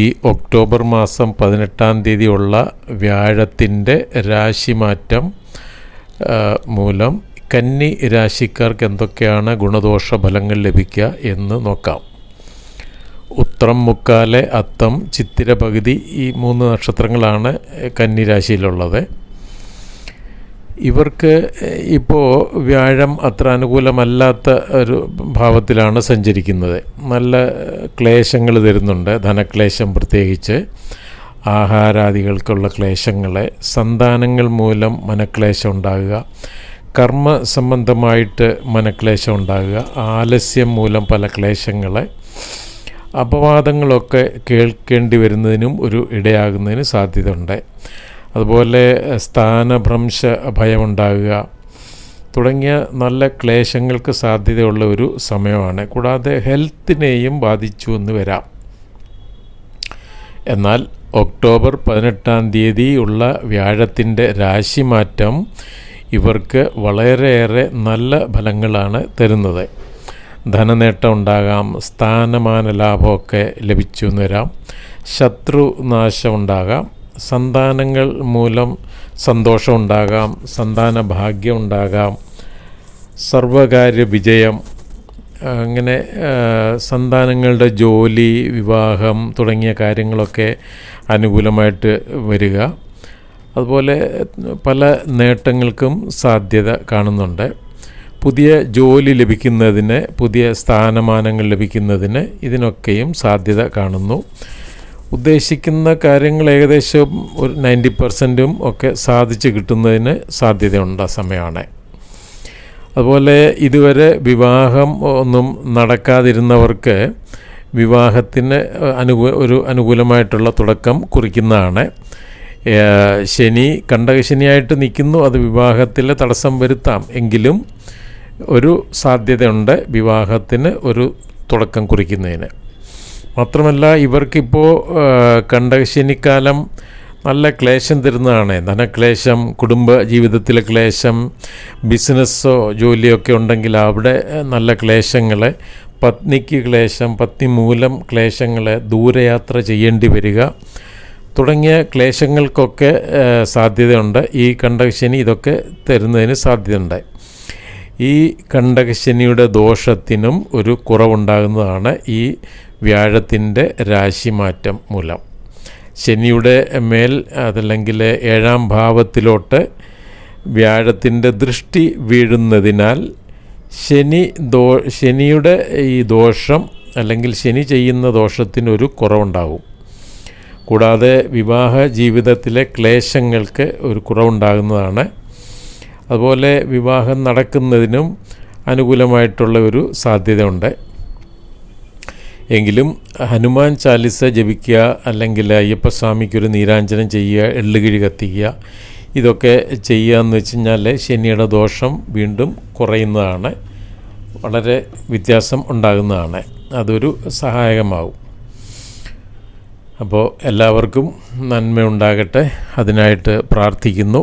ഈ ഒക്ടോബർ മാസം പതിനെട്ടാം തീയതിയുള്ള വ്യാഴത്തിന്റെ രാശിമാറ്റം മൂലം കന്നി രാശിക്കാർക്ക് എന്തൊക്കെയാണ് ഗുണദോഷ ഫലങ്ങൾ ലഭിക്കുക എന്ന് നോക്കാം. ഉത്രം മുക്കാലെ അത്തം ചിത്തിര പകുതി ഈ മൂന്ന് നക്ഷത്രങ്ങളാണ് കന്നി രാശിയിലുള്ളത്. ഇവർക്ക് ഇപ്പോൾ വ്യാഴം അത്ര അനുകൂലമല്ലാത്ത ഒരു ഭാവത്തിലാണ് സഞ്ചരിക്കുന്നത്. നല്ല ക്ലേശങ്ങൾ തരുന്നുണ്ട്. ധനക്ലേശം പ്രത്യേകിച്ച്. ആഹാരാദികൾക്കുള്ള ക്ലേശങ്ങളെ. സന്താനങ്ങൾ മൂലം മനക്ലേശം ഉണ്ടാകുക. കർമ്മ സംബന്ധമായിട്ട് മനക്ലേശം ഉണ്ടാകുക. ആലസ്യം മൂലം പല ക്ലേശങ്ങളെ. അപവാദങ്ങളൊക്കെ കേൾക്കേണ്ടി വരുന്നതിനും ഒരു ഇടയാകുന്നതിന് സാധ്യതയുണ്ട്. അതുപോലെ സ്ഥാനഭ്രംശ ഭയമുണ്ടാകുക തുടങ്ങിയ നല്ല ക്ലേശങ്ങൾക്ക് സാധ്യതയുള്ള ഒരു സമയമാണ്. കൂടാതെ ഹെൽത്തിനെയും ബാധിച്ചു എന്ന് വരാം. എന്നാൽ ഒക്ടോബർ പതിനെട്ടാം തീയതി ഉള്ള വ്യാഴത്തിന്റെ രാശിമാറ്റം ഇവർക്ക് വളരെയേറെ നല്ല ഫലങ്ങളാണ് തരുന്നത്. ധനനേട്ടം ഉണ്ടാകാം സ്ഥാനമാന ലാഭമൊക്കെ ലഭിച്ചു എന്ന് വരാം. ശത്രുനാശം ഉണ്ടാകാം. സന്താനങ്ങൾ മൂലം സന്തോഷം ഉണ്ടാകാം സന്താന ഭാഗ്യം ഉണ്ടാകാം സർവകാര്യ വിജയം അങ്ങനെ സന്താനങ്ങളുടെ ജോലി വിവാഹം തുടങ്ങിയ കാര്യങ്ങളൊക്കെ അനുകൂലമായിട്ട് വരിക. അതുപോലെ പല നേട്ടങ്ങൾക്കും സാധ്യത കാണുന്നുണ്ട്. പുതിയ ജോലി ലഭിക്കുന്നതിന് പുതിയ സ്ഥാനമാനങ്ങൾ ലഭിക്കുന്നതിന് ഇതിനൊക്കെയും സാധ്യത കാണുന്നു. ഉദ്ദേശിക്കുന്ന കാര്യങ്ങൾ ഏകദേശം ഒരു നയന്റി പെർസെന്റും ഒക്കെ സാധിച്ചു കിട്ടുന്നതിന് സാധ്യതയുണ്ട് ആ സമയമാണ്. അതുപോലെ ഇതുവരെ വിവാഹം ഒന്നും നടക്കാതിരുന്നവർക്ക് വിവാഹത്തിന് അനുകൂ ഒരു അനുകൂലമായിട്ടുള്ള തുടക്കം കുറിക്കുന്നതാണ്. ശനി കണ്ടകശനിയായിട്ട് നിൽക്കുന്നു അത് വിവാഹത്തിൽ തടസ്സം വരുത്താം. എങ്കിലും ഒരു സാധ്യതയുണ്ട് വിവാഹത്തിന് ഒരു തുടക്കം കുറിക്കുന്നതിന്. മാത്രമല്ല ഇവർക്കിപ്പോൾ കണ്ടകശനിക്കാലം നല്ല ക്ലേശം തരുന്നതാണ്. ധനക്ലേശം കുടുംബ ജീവിതത്തിലെ ക്ലേശം ബിസിനസ്സോ ജോലിയോ ഒക്കെ ഉണ്ടെങ്കിൽ അവിടെ നല്ല ക്ലേശങ്ങൾ പത്നിക്ക് ക്ലേശം പത്നി മൂലം ക്ലേശങ്ങൾ ദൂരയാത്ര ചെയ്യേണ്ടി വരിക തുടങ്ങിയ ക്ലേശങ്ങൾക്കൊക്കെ സാധ്യതയുണ്ട്. ഈ കണ്ടകശനി ഇതൊക്കെ തരുന്നതിന് സാധ്യതയുണ്ട്. ഈ കണ്ടകശനിയുടെ ദോഷത്തിനും ഒരു കുറവുണ്ടാകുന്നതാണ് ഈ വ്യാഴത്തിന്റെ രാശിമാറ്റം മൂലം. ശനിയുടെ മേൽ അതല്ലെങ്കിൽ ഏഴാം ഭാവത്തിലോട്ട് വ്യാഴത്തിന്റെ ദൃഷ്ടി വീഴുന്നതിനാൽ ശനി ദോ ശനിയുടെ ഈ ദോഷം അല്ലെങ്കിൽ ശനി ചെയ്യുന്ന ദോഷത്തിനൊരു കുറവുണ്ടാകും. കൂടാതെ വിവാഹ ജീവിതത്തിലെ ക്ലേശങ്ങൾക്ക് ഒരു കുറവുണ്ടാകുന്നതാണ് അതുപോലെ വിവാഹം നടക്കുന്നതിനും അനുകൂലമായിട്ടുള്ള ഒരു സാധ്യതയുണ്ട്. എങ്കിലും ഹനുമാൻ ചാലിസ ജപിക്കുക അല്ലെങ്കിൽ അയ്യപ്പസ്വാമിക്കൊരു നീരാഞ്ജനം ചെയ്യുക എള്ളുകിഴി കത്തിക്കുക ഇതൊക്കെ ചെയ്യുക എന്ന് വെച്ച് കഴിഞ്ഞാൽ ശനിയുടെ ദോഷം വീണ്ടും കുറയുന്നതാണ്. വളരെ വ്യത്യാസം ഉണ്ടാകുന്നതാണ്. അതൊരു സഹായകമാവും അപ്പോൾ എല്ലാവർക്കും നന്മ ഉണ്ടാകട്ടെ അതിനായിട്ട് പ്രാർത്ഥിക്കുന്നു.